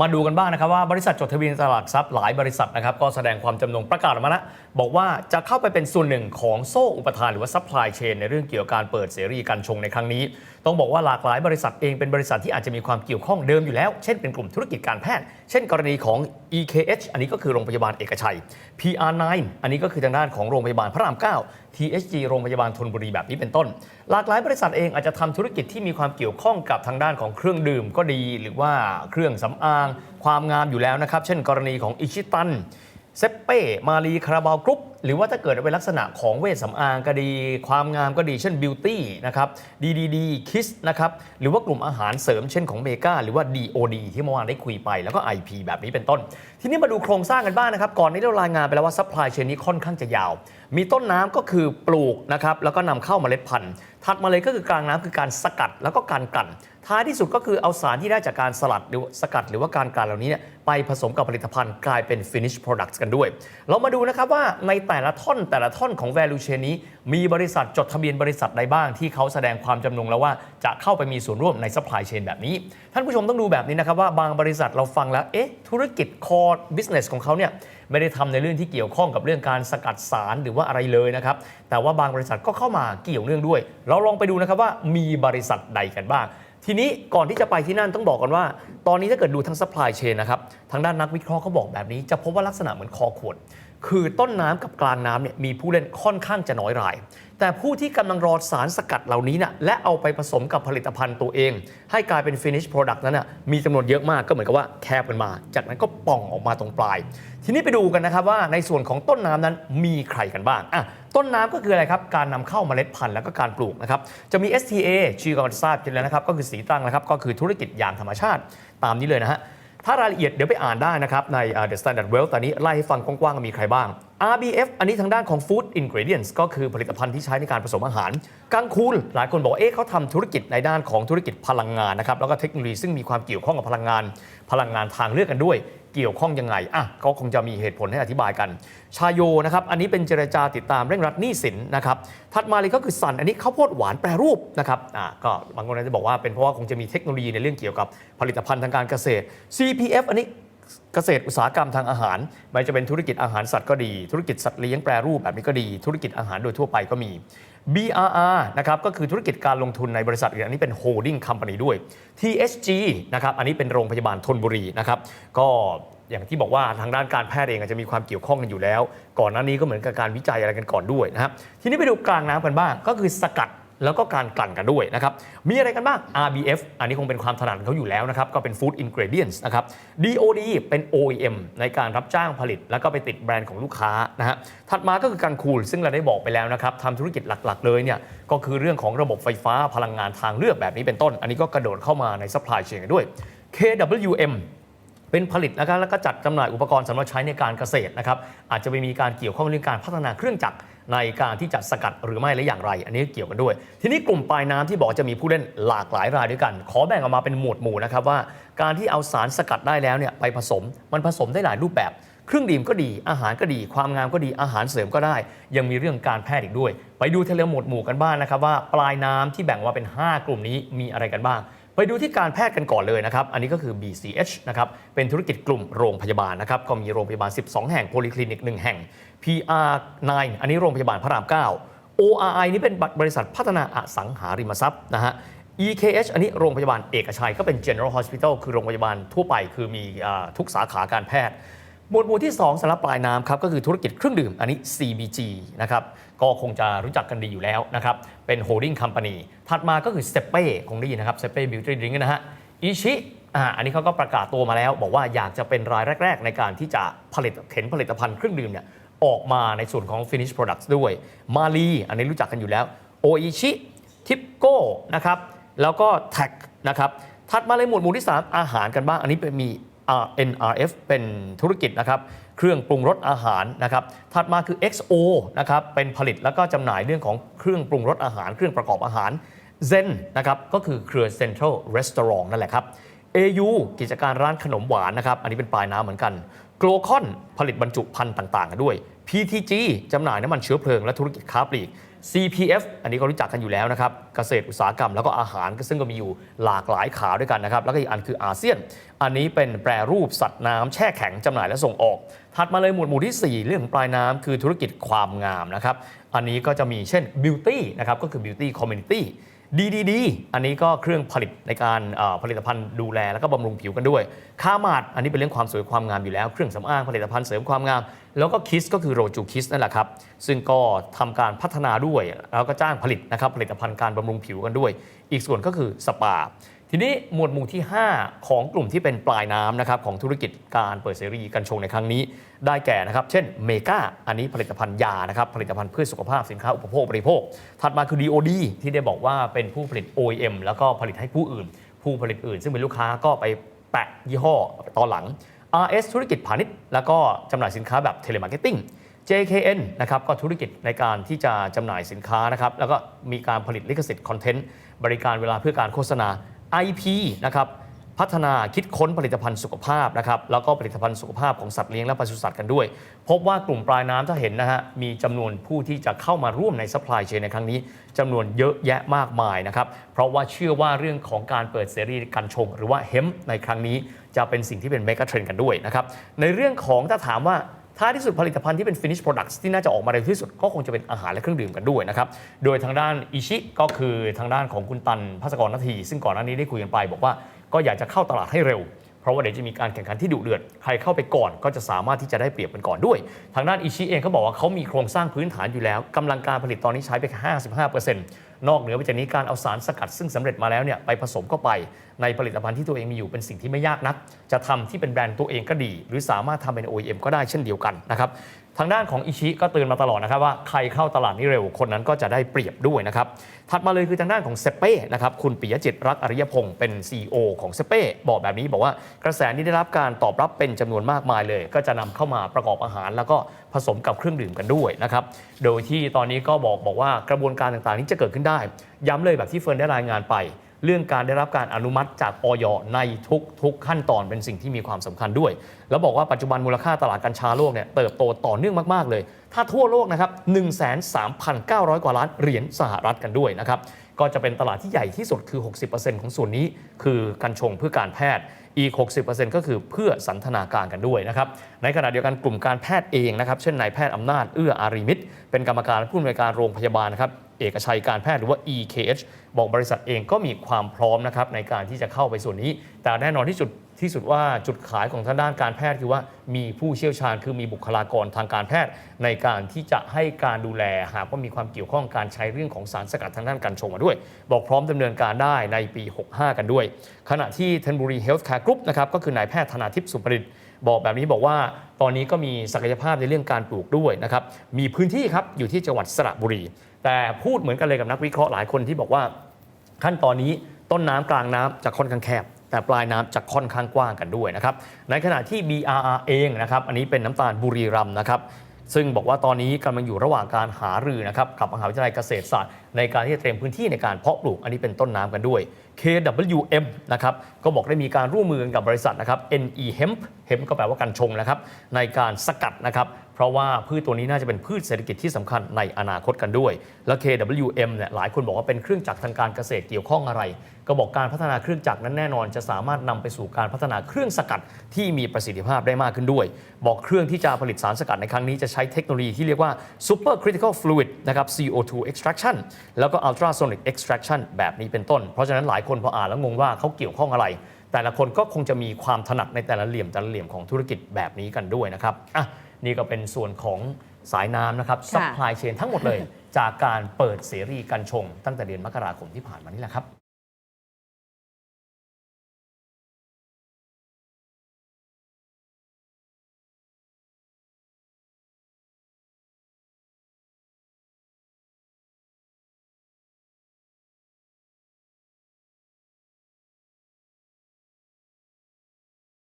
มาดูกันบ้างนะครับว่าบริษัทจดทะเบียนตลาดทรัพย์หลายบริษัทนะครับก็แสดงความจำนงประกาศออกมาแล้วบอกว่าจะเข้าไปเป็นส่วนหนึ่งของโซ่อุปทานหรือว่าซัพพลายเชนในเรื่องเกี่ยวกับการเปิดเสรีการชงในครั้งนี้ ต้องบอกว่าหลากหลายบริษัทเองเป็นบริษัทที่อาจจะมีความเกี่ยวข้องเดิมอยู่แล้ว เช่นเป็นกลุ่มธุรกิจการแพทย์ เช่นกรณีของ EKH อันนี้ก็คือโรงพยาบาลเอกชัย PR9 อันนี้ก็คือทางด้านของโรงพยาบาลพระราม 9 THG โรงพยาบาลธนบุรีแบบนี้เป็นต้น หลากหลายบริษัทเองอาจจะทำธุรกิจที่มีความเกี่ยวข้องกับทางด้านของเครื่องดื่มก็ดี หรือว่าเครื่องสำอาง ความงามอยู่แล้วนะครับ เช่น กรณีของอิชิตันเซเป้มารีคาราบาวกรุ๊ป หรือว่าถ้าเกิดเป็นลักษณะของเวชสำอางก็ดี ความงามก็ดีเช่นบิวตี้นะครับ DDD Kiss นะครับหรือว่ากลุ่มอาหารเสริมเช่นของเมกาหรือว่า DOD ที่เมื่อวานได้คุยไปแล้วก็ IP แบบนี้เป็นต้น ทีนี้มาดูโครงสร้างกันบ้างนะครับ ก่อนนี้เรารายงานไปแล้วว่าซัพพลายเชนนี้ค่อนข้างจะยาว มีต้นน้ำก็คือปลูกนะครับแล้วก็นำเข้าเมล็ดพันธุ์ถัดมาเลยก็คือกลางน้ำคือการสกัดแล้วก็การกลั่นท้ายที่สุดก็คือเอาสารที่ได้จากการสลัดหรือสกัดหรือว่าการกลั่นเหล่านี้เนี่ยไปผสมกับผลิตภัณฑ์กลายเป็น finish products กันด้วย เรามาดูนะครับว่าในแต่แต่ละท่อนแต่ละท่อนของ value chain นี้ มีบริษัทจดทะเบียนบริษัทใดบ้างที่เขาแสดงความจำนงแล้วว่าจะเข้าไปมีส่วนร่วมใน supply chain แบบนี้ ท่านผู้ชมต้องดูแบบนี้นะครับว่าบางบริษัทเราฟังแล้วเอ๊ะธุรกิจ core business ของเขาเนี่ยไม่ได้ทำในเรื่องที่เกี่ยวข้องกับเรื่องการสกัดสารหรือว่าอะไรเลยนะครับแต่ว่าบางบริษัทก็เข้ามาเกี่ยวเนื่องด้วย เราลองไปดูนะครับว่ามีบริษัทใดกันบ้างทีนี้ก่อนที่จะไปที่นั่นต้องบอกกันว่า ตอนนี้ถ้าเกิดดูทั้ง supply chain นะครับ ทางด้านนักวิเคราะห์เขาบอกแบบนี้ จะพบว่าลักษณะเหมือนคอขวด คือต้นน้ำกับกลางน้ำเนี่ยมีผู้เล่นค่อนข้างจะน้อยราย แต่ผู้ที่กำลังรอสารสกัดเหล่านี้นะและเอาไปผสมกับผลิตภัณฑ์ตัวเอง ให้กลายเป็น finish product นั้นนะมีจำนวนเยอะมากก็เหมือนกับว่าแคบกันมา จากนั้นก็ป่องออกมาตรงปลาย ทีนี้ไปดูกันนะครับว่าในส่วนของต้นน้ำนั้นมีใครกันบ้างอะต้นน้ำก็คืออะไรครับ การนำเข้าเมล็ดพันธุ์แล้วก็การปลูกนะครับ จะมี STA ชื่อก็ทราบกันแล้วนะครับ ก็คือสีตั้งนะครับ ก็คือธุรกิจยางธรรมชาติ ตามนี้เลยนะฮะ ถ้ารายละเอียดเดี๋ยวไปอ่านได้นะครับใน The Standard Wealth ตอนนี้ไล่ให้ฟังกว้างๆมีใครบ้าง RBF อันนี้ทางด้านของ Food Ingredients ก็คือผลิตภัณฑ์ที่ใช้ในการผสมอาหาร กังคูลหลายคนบอกเอ๊ะเขาทำธุรกิจในด้านของธุรกิจพลังงานนะครับแล้วก็เทคโนโลยีซึ่งมีความเกี่ยวข้องกับพลังงาน พลังงานทางเลือกกันด้วย เกี่ยวข้องยังไงอะก็คงจะมีเหตุผลให้อธิบายกัน ชาโยนะครับ อันนี้เป็นเจรจาติดตามเร่งรัดหนี้สินนะครับ ถัดมาเลยก็คือสันอันนี้ข้าวโพดหวานแปรรูปนะครับอะก็บางคนอาจจะบอกว่าเป็นเพราะว่าคงจะมีเทคโนโลยีในเรื่องเกี่ยวกับผลิตภัณฑ์ทางการเกษตร CPF อันนี้ เกษตรอุตสาหกรรมทางอาหาร ไม่จะเป็นธุรกิจอาหารสัตว์ก็ดี ธุรกิจสัตว์เลี้ยงแปรรูปแบบนี้ก็ดี ธุรกิจอาหารโดยทั่วไปก็มี BRR นะครับก็คือธุรกิจการลงทุนในบริษัทอื่นอันนี้เป็น holding company ด้วย THG นะครับอันนี้เป็นโรงพยาบาลธนบุรีนะครับก็อย่างที่บอกว่าทางด้านการแพทย์เองอาจจะมีความเกี่ยวข้องกันอยู่แล้ว ก่อนหน้านี้ก็เหมือนกับการวิจัยอะไรกันก่อนด้วยนะครับทีนี้ไปดูกลางน้ำกันบ้าง ก็คือสกัด แล้วก็การกลั่นกันด้วยนะครับ มีอะไรกันบ้าง RBF อันนี้คงเป็นความถนัดเขาอยู่แล้วนะครับ ก็เป็น Food Ingredients นะครับ DOD เป็น OEM ในการรับจ้างผลิต แล้วก็ไปติดแบรนด์ของลูกค้านะฮะ ถัดมาก็คือการคูล ซึ่งเราได้บอกไปแล้วนะครับทำธุรกิจหลักๆ เลยเนี่ย ก็คือเรื่องของระบบไฟฟ้าพลังงานทางเลือกแบบนี้เป็นต้น อันนี้ก็กระโดดเข้ามาใน supply chain กันด้วย KWM เป็นผลิตนะครับแล้วก็จัดจำหน่ายอุปกรณ์สำหรับใช้ในการเกษตรนะครับอาจจะไปมีการเกี่ยวข้องเรื่องการพัฒนาเครื่องจักร ในการที่จะสกัดหรือไม่และอย่างไร อันนี้เกี่ยวกันด้วย ทีนี้กลุ่มปลายน้ำที่บอกจะมีผู้เล่นหลากหลายรายด้วยกัน ขอแบ่งออกมาเป็นหมวดหมู่นะครับว่า การที่เอาสารสกัดได้แล้วเนี่ยไปผสม มันผสมได้หลายรูปแบบเครื่องดื่มก็ดี อาหารก็ดี ความงามก็ดี อาหารเสริมก็ได้ ยังมีเรื่องการแพทย์อีกด้วย ไปดูเทเลหมวดหมู่กันบ้างนะครับว่าปลายน้ำที่แบ่งว่าเป็น 5 กลุ่มนี้มีอะไรกันบ้าง ไปดูที่การแพทย์กันก่อนเลยนะครับ อันนี้ก็คือ BCH นะครับ เป็นธุรกิจกลุ่มโรงพยาบาลนะครับ ก็มีโรงพยาบาล 12 แห่ง โพลีคลินิก 1 แห่ง PR9 อันนี้โรงพยาบาลพระราม 9 ORI นี่เป็นบริษัทพัฒนาอสังหาริมทรัพย์นะฮะ EKH อันนี้โรงพยาบาลเอกชัยก็เป็น General Hospital คือโรงพยาบาลทั่วไปคือมีอทุกสาขาการแพทย์ หมวดหมู่ที่ 2สำหรับปลายน้ำครับก็คือธุรกิจเครื่องดื่มอันนี้ CBG นะครับ ก็คงจะรู้จักกันดีอยู่แล้วนะครับเป็น holding company ถัดมาก็คือเซเป้คงได้ยินนะครับเซเป้บิวตี้ดริงก์นะฮะอิชิอ่าอันนี้เขาก็ประกาศตัวมาแล้ว บอกว่าอยากจะเป็นรายแรก ๆ ในการที่จะผลิตเข็นผลิตภัณฑ์เครื่องดื่มเนี่ยออกมาในส่วนของ finish products ด้วยมาลีอันนี้รู้จักกันอยู่แล้วโออิชิทิปโก้นะครับแล้วก็แท็กนะครับถัดมาเลยหมวดหมู่ที่ 3 อาหารกันบ้าง อันนี้เป็นมี NRF เป็นธุรกิจนะครับเครื่องปรุงรสอาหารนะครับถัดมาคือ XO นะครับเป็นผลิตแล้วก็จำหน่ายเรื่องของเครื่องปรุงรสอาหาร เครื่องประกอบอาหาร Zen นะครับก็คือเครือ Central Restaurant นั่นแหละครับ AU กิจการร้านขนมหวานนะครับอันนี้เป็นปลายน้ำเหมือนกันโกลคอนผลิตบรรจุภัณฑ์ต่างๆกันด้วย PTG จำหน่ายน้ำมันเชื้อเพลิงและธุรกิจค้าปลีก CPF อันนี้ก็รู้จักกันอยู่แล้วนะครับ เกษตรอุตสาหกรรมแล้วก็อาหารซึ่งก็มีอยู่หลากหลายขาด้วยกันนะครับ แล้วก็อีกอันคืออาเซียน อันนี้เป็นแปรรูปสัตว์น้ำแช่แข็งจำหน่ายและส่งออก ถัดมาเลยหมวดหมู่ที่ 4 เรื่องของปลายน้ำคือธุรกิจความงามนะครับ อันนี้ก็จะมีเช่น Beauty นะครับก็คือ Beauty Community DDD อันนี้ก็เครื่องผลิตในการผลิตภัณฑ์ดูแลแล้วก็บำรุงผิวกันด้วยคามาดอันนี้เป็นเรื่องความสวยความงามอยู่แล้ว เครื่องสำอางผลิตภัณฑ์เสริมความงาม แล้วก็คิสก็คือโรจูคิสนั่นแหละครับ ซึ่งก็ทำการพัฒนาด้วยแล้วก็จ้างผลิตนะครับผลิตภัณฑ์การบำรุงผิวกันด้วย อีกส่วนก็คือสปา ทีนี้หมวดหมู่ที่ 5 ของกลุ่มที่เป็นปลายน้ำนะครับของธุรกิจการเปิดเสรีกัญชงในครั้งนี้ ได้แก่นะครับเช่นเมกาอันนี้ผลิตภัณฑ์ยานะครับผลิตภัณฑ์เพื่อสุขภาพสินค้าอุปโภคบริโภค ถัดมาคือ DOD ที่ได้บอกว่าเป็นผู้ผลิต OEM แล้วก็ผลิตให้ผู้อื่น ผู้ผลิตอื่น ซึ่งเป็นลูกค้าก็ไปแปะยี่ห้อตอนหลัง RS ธุรกิจพาณิชย์แล้วก็จำหน่ายสินค้าแบบเทเลมาร์เก็ตติ้ง JKN นะครับก็ธุรกิจในการที่จะจำหน่ายสินค้านะครับแล้วก็มีการผลิตลิขสิทธิ์คอนเทนต์บริการเวลาเพื่อการโฆษณา IP นะครับพัฒนาคิดค้นผลิตภัณฑ์สุขภาพนะครับแล้วก็ผลิตภัณฑ์สุขภาพของสัตว์เลี้ยงและปศุสัตว์กันด้วย พบว่ากลุ่มปลายน้ำถ้าเห็นนะฮะมีจำนวนผู้ที่จะเข้ามาร่วมในซัพพลายเชนในครั้งนี้จำนวนเยอะแยะมากมายนะครับเพราะว่าเชื่อว่าเรื่องของการเปิดเสรีการชง หรือว่าเฮมในครั้งนี้จะเป็นสิ่งที่เป็นเมกะเทรนกันด้วยนะครับในเรื่องของถ้าถามว่า ท้ายที่สุดผลิตภัณฑ์ที่เป็น finish products ที่น่าจะออกมาเร็วที่สุด ก็คงจะเป็นอาหารและเครื่องดื่มกันด้วยนะครับ โดยทางด้านอิชิก็คือทางด้านของคุณตันพัสกรนาที ซึ่งก่อนหน้านี้ได้คุยกันไป บอกว่าก็อยากจะเข้าตลาดให้เร็ว เพราะว่าเดี๋ยวจะมีการแข่งขันที่ดุเดือด ใครเข้าไปก่อนก็จะสามารถที่จะได้เปรียบกันก่อนด้วย ทางด้านอิชิเองเขาบอกว่าเขามีโครงสร้างพื้นฐานอยู่แล้วกำลังการผลิตตอนนี้ใช้ไปแค่55%นอกเหนือไปจากนี้การเอาสารสกัดซึ่งสำเร็จมาแล้วเนี่ยไปผสมเข้าไปในผลิตภัณฑ์ที่ตัวเองมีอยู่เป็นสิ่งที่ไม่ยากนัก จะทำที่เป็นแบรนด์ตัวเองก็ดี หรือสามารถทำเป็น OEM ก็ได้เช่นเดียวกันนะครับ ทางด้านของอิชิก็เตือนมาตลอดนะครับว่าใครเข้าตลาดนี้เร็วคนนั้นก็จะได้เปรียบด้วยนะครับ ถัดมาเลยคือทางด้านของเซเป้นะครับคุณปิยจิตรักอริยพงศ์เป็น CEO ของเซเป้บอกแบบนี้บอกว่ากระแสนี้ได้รับการตอบรับเป็นจำนวนมากมายเลย ก็จะนำเข้ามาประกอบอาหาร แล้วก็ผสมกับเครื่องดื่มกันด้วยนะครับ โดยที่ตอนนี้ก็บอกบอกว่ากระบวนการต่างๆ นี้จะเกิดขึ้นได้ ย้ำเลยแบบที่เฟิร์นได้รายงานไป เรื่องการได้รับการอนุมัติจากออยในทุกทุกขั้นตอนเป็นสิ่งที่มีความสำคัญด้วย แล้วบอกว่าปัจจุบันมูลค่าตลาดกัญชาโลกเนี่ยเติบโตต่อเนื่องมาก ๆ เลย ถ้าทั่วโลกนะครับ 13,900 กว่าล้านเหรียญสหรัฐกันด้วยนะครับก็จะเป็นตลาดที่ใหญ่ที่สุดคือ 60%ของส่วนนี้คือกัญชงเพื่อการแพทย์ อีก 60%ก็คือเพื่อสันทนาการกันด้วยนะครับ ในขณะเดียวกันกลุ่มการแพทย์เองนะครับ เช่นนายแพทย์อำนาจเอื้ออารีมิตร เป็นกรรมการผู้อำนวยการโรงพยาบาลนะครับ เอกชัยการแพทย์หรือว่า EKH บอกบริษัทเองก็มีความพร้อมนะครับในการที่จะเข้าไปส่วนนี้ แต่แน่นอนที่สุดที่สุดว่าจุดขายของทางด้านการแพทย์คือว่ามีผู้เชี่ยวชาญคือมีบุคลากรทางการแพทย์ ในการที่จะให้การดูแลหากว่ามีความเกี่ยวข้องการใช้เรื่องของสารสกัดทางด้านการชงมาด้วย บอกพร้อมดำเนินการได้ในปี 65 กันด้วย ขณะที่เทนบุรีเฮลท์แคร์กรุ๊ปนะครับก็คือนายแพทย์ธนาทิพย์สุประดิษฐ์บอกแบบนี้บอกว่าตอนนี้ก็มีศักยภาพในเรื่องการปลูกด้วยนะครับมีพื้นที่ครับอยู่ที่จังหวัดสระบุรี แต่พูดเหมือนกันเลยกับนักวิเคราะห์หลายคนที่บอกว่า ขั้นตอนนี้ต้นน้ำกลางน้ำจะค่อนข้างแคบ แต่ปลายน้ำจะค่อนข้างกว้างกันด้วยนะครับในขณะที่ BRR เองนะครับอันนี้เป็นน้ำตาลบุรีรัมนะครับซึ่งบอกว่าตอนนี้กำลังอยู่ระหว่างการหารือนะครับกับมหาวิทยาลัยเกษตรศาสตร์ในการที่จะเตรียมพื้นที่ในการเพาะปลูกอันนี้เป็นต้นน้ำกันด้วย KWM นะครับก็บอกได้มีการร่วมมือกับบริษัทนะครับ NE Hemp Hemp ก็แปลว่ากัญชงนะครับในการสกัดนะครับเพราะว่าพืชตัวนี้น่าจะเป็นพืชเศรษฐกิจที่สำคัญในอนาคตกันด้วย แล้ว KWM เนี่ยหลายคนบอกว่าเป็นเครื่องจักรทางการเกษตรเกี่ยวข้องอะไร ก็บอกการพัฒนาเครื่องจักรนั้นแน่นอน จะสามารถนำไปสู่การพัฒนาเครื่องสกัดที่มีประสิทธิภาพได้มากขึ้นด้วย บอกเครื่องที่จะผลิตสารสกัดในครั้งนี้จะใช้เทคโนโลยีที่เรียกว่า super critical fluid นะครับ CO2 extraction แล้วก็ ultrasonic extraction แบบนี้เป็นต้น เพราะฉะนั้นหลายคนพออ่านแล้วงงว่าเขาเกี่ยวข้องอะไร แต่ละคนก็คงจะมีความถนัดในแต่ละเหลี่ยมแต่ละเหลี่ยมของธุรกิจแบบนี้กันด้วยนะครับอะนี่ก็เป็นส่วนของสายน้ำนะครับค่ะ supply chain ทั้งหมดเลย จากการเปิดเสรีกัญชง ตั้งแต่เดือนมกราคมที่ผ่านมานี่แหละครับ